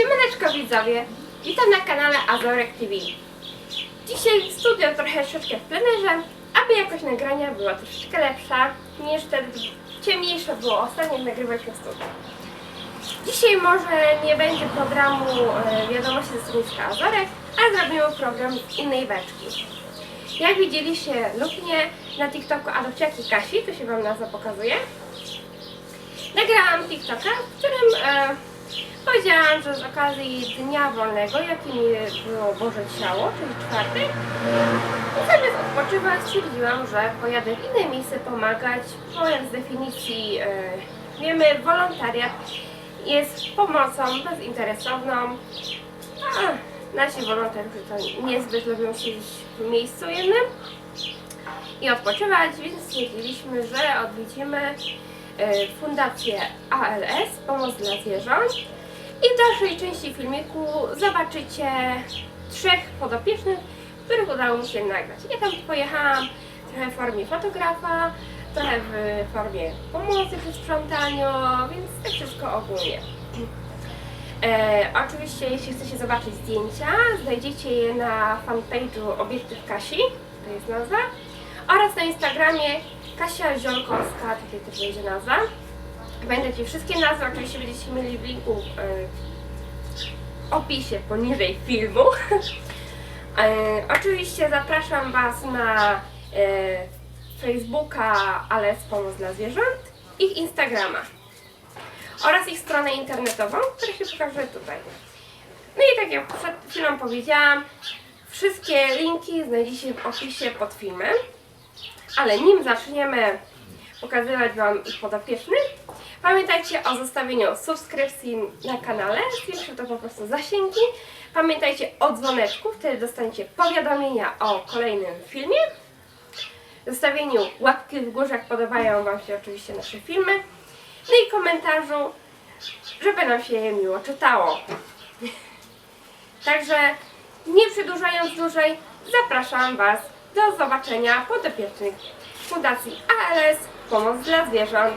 Siemaneczko widzowie, witam na kanale Azorek TV. Dzisiaj studio trochę troszeczkę w plenerze, aby jakość nagrania była troszeczkę lepsza niż wtedy ciemniejsze było ostatnio jak nagrywaliśmy w studiu. Dzisiaj może nie będzie programu e, wiadomości ze stanowiska Azorek, ale zrobimy program z innej beczki. Jak widzieliście lub nie na TikToku Adopciaki Kasi, to się Wam nazwa pokazuje. Nagrałam TikToka, w którym e, powiedziałam, że z okazji dnia wolnego, jakim było Boże Ciało, czyli czwartek, zamiast odpoczywać stwierdziłam, że pojadę w inne miejsce pomagać, jak z definicji e, wiemy, wolontariat jest pomocą bezinteresowną, a nasi wolontariusze to niezbyt lubią siedzieć w miejscu jednym i odpoczywać, więc stwierdziliśmy, że odwiedzimy Fundację ALS, Pomoc dla Zwierząt i w dalszej części filmiku zobaczycie trzech podopiecznych, których udało mi się nagrać. Ja tam pojechałam trochę w formie fotografa, trochę w formie pomocy przy sprzątaniu, więc tak wszystko ogólnie. E, oczywiście, jeśli chcecie zobaczyć zdjęcia, znajdziecie je na fanpage'u Obiektyw Kasi, to jest nazwa, oraz na Instagramie Kasia Ziolkowska, tutaj też będzie nazwa. Będziecie wszystkie nazwy, oczywiście będziecie mieli w linku e, w opisie poniżej filmu. e, oczywiście zapraszam Was na e, Facebooka Ale z Pomoc dla Zwierząt i Instagrama oraz ich stronę internetową, która się pokaże tutaj. No i tak jak przed chwilą powiedziałam, wszystkie linki znajdziecie w opisie pod filmem. Ale nim zaczniemy pokazywać Wam ich podopiecznych, pamiętajcie o zostawieniu subskrypcji na kanale, zwiększy to po prostu zasięgi. Pamiętajcie o dzwoneczku, wtedy dostaniecie powiadomienia o kolejnym filmie. Zostawieniu łapki w górze, jak podobają Wam się oczywiście nasze filmy. No i komentarzu, żeby nam się je miło czytało. Także nie przedłużając dłużej, zapraszam Was do zobaczenia podopiecznych Fundacji ALS Pomoc dla Zwierząt.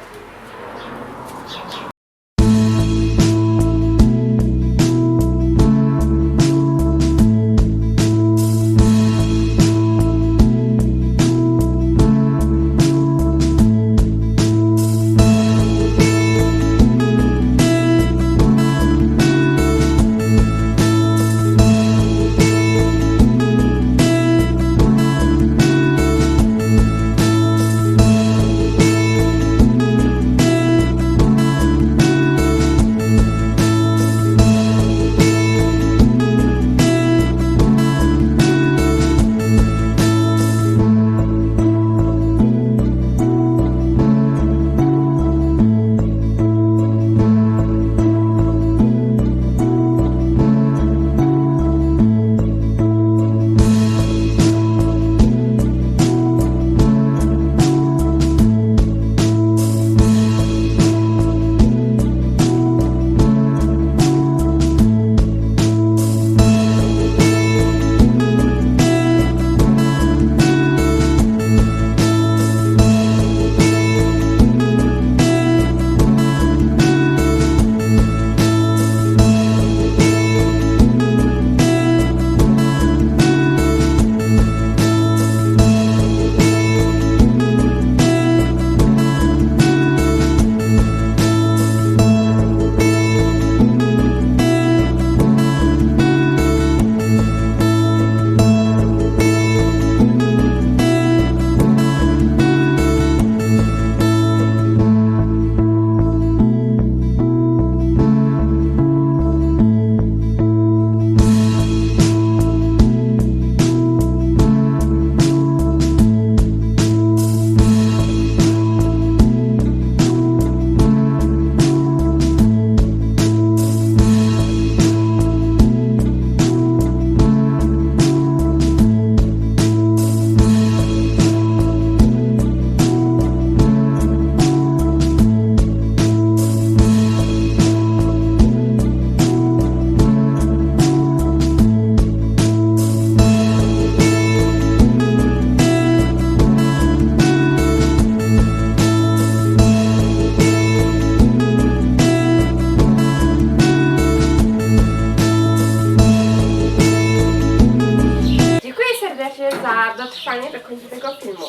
Za dotrwanie do końca tego filmu.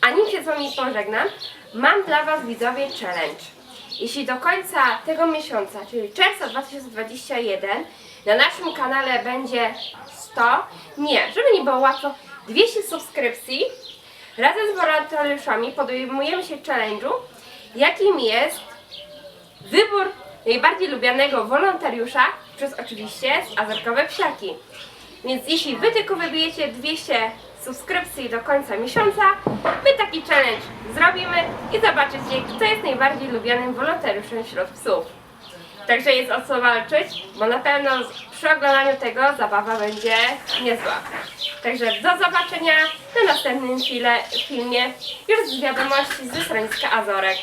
A nim się z Wami pożegnam, mam dla Was widzowie challenge. Jeśli do końca tego miesiąca, czyli czerwca 2021, na naszym kanale będzie 100, nie, żeby nie było łatwo, 200 subskrypcji, razem z wolontariuszami podejmujemy się challenge'u, jakim jest wybór najbardziej lubianego wolontariusza przez oczywiście azarkowe psiaki. Więc jeśli Wy tylko wybijecie 200 subskrypcji do końca miesiąca, my taki challenge zrobimy i zobaczycie, kto jest najbardziej lubianym wolontariuszem wśród psów. Także jest o co walczyć, bo na pewno przy oglądaniu tego zabawa będzie niezła. Także do zobaczenia na następnym filmie już z wiadomości ze schroniska Azorek.